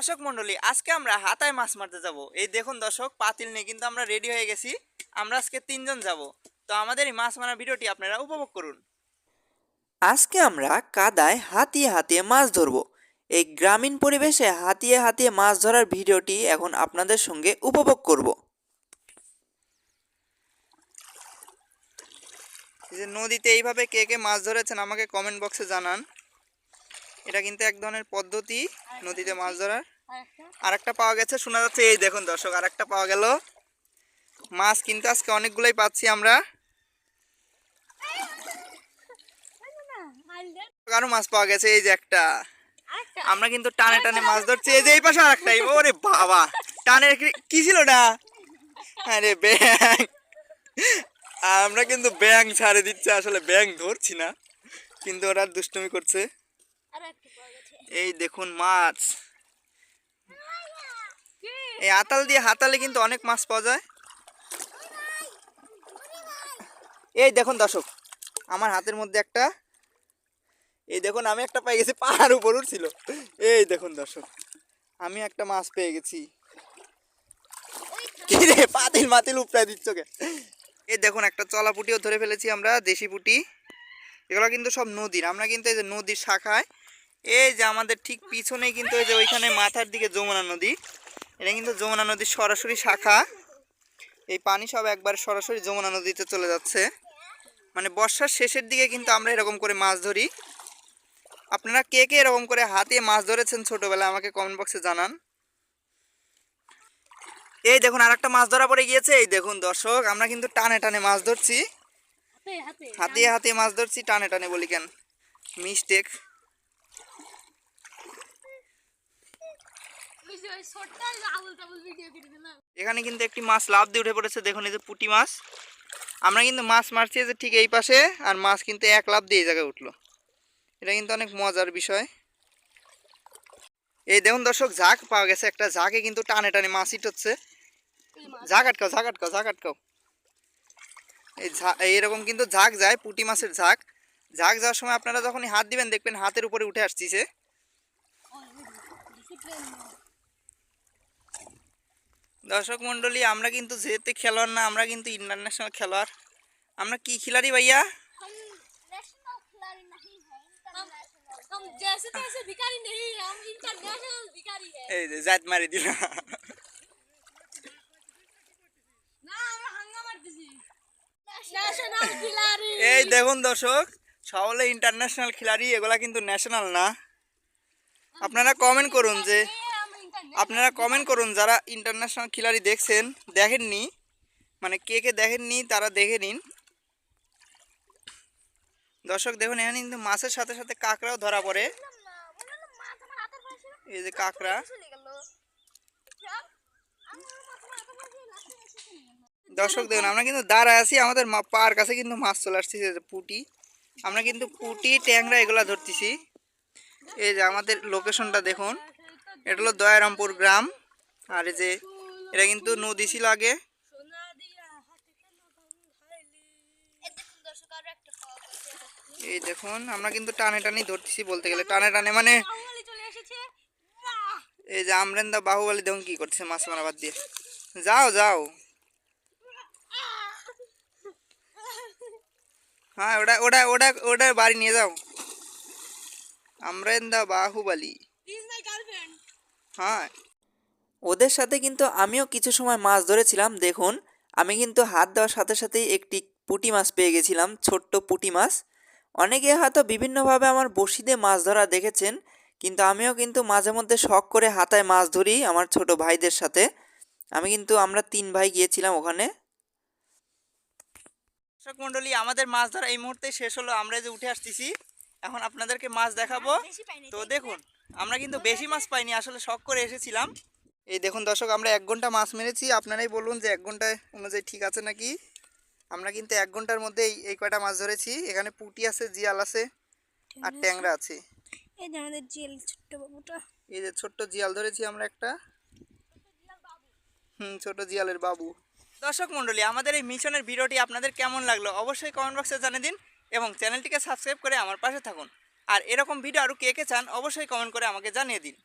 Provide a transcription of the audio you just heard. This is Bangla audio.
দর্শক মন্ডলী আজকে আমরা হাতায় মাছ মারতে যাব। এই দেখুন দর্শক, পাতিল নিয়ে কিন্তু আমরা রেডি হয়ে গেছি। আমরা আজকে তিনজন যাব। তো আমাদের এই মাছ মারার ভিডিওটি আপনারা উপভোগ করুন। আজকে আমরা কাদায় হাতিয়ে হাতিয়ে মাছ ধরব। এই গ্রামীণ পরিবেশে হাতিয়ে হাতিয়ে মাছ ধরার ভিডিওটি এখন আপনাদের সঙ্গে উপভোগ করব। যে নদীতে এইভাবে কে কে মাছ ধরেছেন আমাকে কমেন্ট বক্সে জানান। এটা কিন্তু এক ধরনের পদ্ধতি নদীতে মাছ ধরার। আর একটা পাওয়া গেছে শোনা যাচ্ছে এই দেখুন দর্শক আর একটা পাওয়া গেল। মাছ কিন্তু আজকে অনেকগুলোই পাচ্ছি আমরা। আরও মাছ পাওয়া গেছে এই যে একটা। আমরা কিন্তু টানে টানে মাছ ধরছি এই যে এই পাশে আর একটা ওরে বাবা। টানে কি- কি ছিল না আরে ব্যাং আমরা কিন্তু ব্যাং ছাড়ে দিচ্ছে আসলে ব্যাং ধরছি না কিন্তু ওরা দুষ্টুমি করছে। এই দেখুন মাছ। এই আতাল দিয়ে হাতালে কিন্তু অনেক মাছ পাওয়া যায়। এই দেখুন দর্শক আমার হাতের মধ্যে একটা। এই দেখুন আমি একটা পেয়ে গেছি পাহাড় উপর উঠছিল। এই দেখুন দর্শক আমি একটা মাছ পেয়ে গেছি। পাতিল মাতিল উপড়ায় দিচ্ছ কে? এই দেখুন একটা চলা পুটিও ধরে ফেলেছি আমরা দেশি পুটি। এগুলো কিন্তু সব নদীর আমরা কিন্তু এই যে নদীর শাখায় এই যে আমাদের ঠিক পিছনেই কিন্তু এই যে ওইখানে মাথার দিকে যমুনা নদী। এটা কিন্তু যমুনা নদীর সরাসরি শাখা। এই পানি সব একবার সরাসরি যমুনা নদীতে চলে যাচ্ছে। মানে বর্ষার শেষের দিকে কিন্তু আমরা এরকম করে মাছ ধরি। আপনারা কে কে এরকম করে হাতে মাছ ধরেছেন ছোটবেলায় আমাকে কমেন্ট বক্সে জানান। এই দেখুন আর একটা মাছ ধরা পড়ে গিয়েছে। এই দেখুন দর্শক আমরা কিন্তু টানে টানে মাছ ধরছি। হাতে হাতে মাছ ধরছি টানে টানে বলি কেন? মিস্টেক এখানে কিন্তু একটি মাছ লাভ দিয়ে উঠে পড়েছে দেখুন এই যে পুটি মাছ। আমরা কিন্তু মাছ মারছি যে ঠিক এই পাশে আর মাছ কিন্তু এক লাভ দিয়ে এই জায়গায় উঠল। এটা কিন্তু অনেক মজার বিষয়। এই দেখুন দর্শক ঝাঁক পাওয়া গেছে একটা ঝাঁকে কিন্তু টানে টানে মাছ ইট হচ্ছে ঝাঁক আটকাও ঝাঁক আটকাও ঝাঁক আটকাও। এই ঝা এইরকম কিন্তু ঝাঁক যায় পুটি মাছের ঝাঁক। ঝাঁক যাওয়ার সময় আপনারা যখনই হাত দিবেন দেখবেন হাতের উপরে উঠে আসছে দর্শক মন্ডলী আমরা কিন্তু যেতে খেলোয়াড় না আমরা কিন্তু ইন্টারন্যাশনাল খেলোয়াড়। আমরা কি খিলাড়ি ভাইয়া? এই যে জাত মারি দিল। এই দেখুন দর্শক সকলে ইন্টারন্যাশনাল খেলাড়ি এগুলা কিন্তু ন্যাশনাল না। আপনারা কমেন্ট করুন যে আপনারা কমেন্ট করুন, যারা ইন্টারন্যাশনাল খিলাড়ি দেখছেন, দেখেননি মানে কে কে দেখেননি, তারা দেখে নিন। দর্শক, দেখুন, এখানে কিন্তু মাছের সাথে সাথে কাঁকড়াও ধরা পড়ে। এই যে কাঁকড়া। দর্শক, দেখুন, আমরা কিন্তু দাঁড়ায় আছি, আমাদের পার কাছে কিন্তু মাছ চলে আসছে পুটি। আমরা কিন্তু পুটি, ট্যাংরা, এগুলা ধরতেছি। এই যে আমাদের লোকেশনটা দেখুন। এটা হলো দয়ারামপুর গ্রাম। আর এই যে, এটা কিন্তু নদী ছিল আগে। এই দেখুন, আমরা কিন্তু টানে টানি ধরতেছি বলতে গেলে। টানে টানে মানে! এই যে আমরেন্দা বাহুবলী দেখুন কি করছে মাছ মারা বাদ দিয়ে। যাও যাও। হ্যাঁ ওটা ওটা ওটা ওটা বাড়ি নিয়ে যাও। আমরেন্দা বাহুবলী। হ্যাঁ। ওদের সাথে কিন্তু আমিও কিছু সময় মাছ ধরেছিলাম, দেখুন। আমি কিন্তু হাত দেওয়ার সাথে সাথেই একটি পুঁটি মাছ পেয়ে গেছিলাম, ছোট্ট পুঁটি মাছ। অনেকে হয়তো বিভিন্নভাবে আমার দিয়ে মাছ ধরা দেখেছেন, কিন্তু আমিও কিন্তু মাঝে মধ্যে শখ করে হাতায় মাছ ধরি আমার ছোট ভাইদের সাথে। আমি কিন্তু, আমরা তিন ভাই গিয়েছিলাম ওখানে। দর্শক মন্ডলী আমাদের মাছ ধরা এই মুহূর্তে শেষ হলো। আমরা যে উঠে আসতেছি। এখন আপনাদেরকে মাছ দেখাবো। তো দেখুন আমরা কিন্তু বেশি মাছ পাইনি আসলে শখ করে এসেছিলাম। এই দেখুন দর্শক আমরা এক ঘণ্টা মাছ মেরেছি। আপনারাই বলুন যে এক ঘন্টায় অনুযায়ী ঠিক আছে নাকি? আমরা কিন্তু এক ঘণ্টার মধ্যে এই কয়টা মাছ ধরেছি। এখানে পুটি আছে জিয়াল আছে আর ট্যাংরা আছে। এই যে আমাদের ছোট্ট বাবুটা। এই যে ছোট্ট জিয়াল ধরেছি আমরা একটা। হুম ছোট জিয়ালের বাবু। দর্শক মণ্ডলী আমাদের এই মিশনের ভিডিওটি আপনাদের কেমন লাগল? অবশ্যই কমেন্ট বক্সে জানিয়ে দিন। এবং চ্যানেলটিকে সাবস্ক্রাইব করে আমার পাশে থাকুন। আর এরকম ভিডিও আরও কে কে চান অবশ্যই কমেন্ট করে আমাকে জানিয়ে দিন।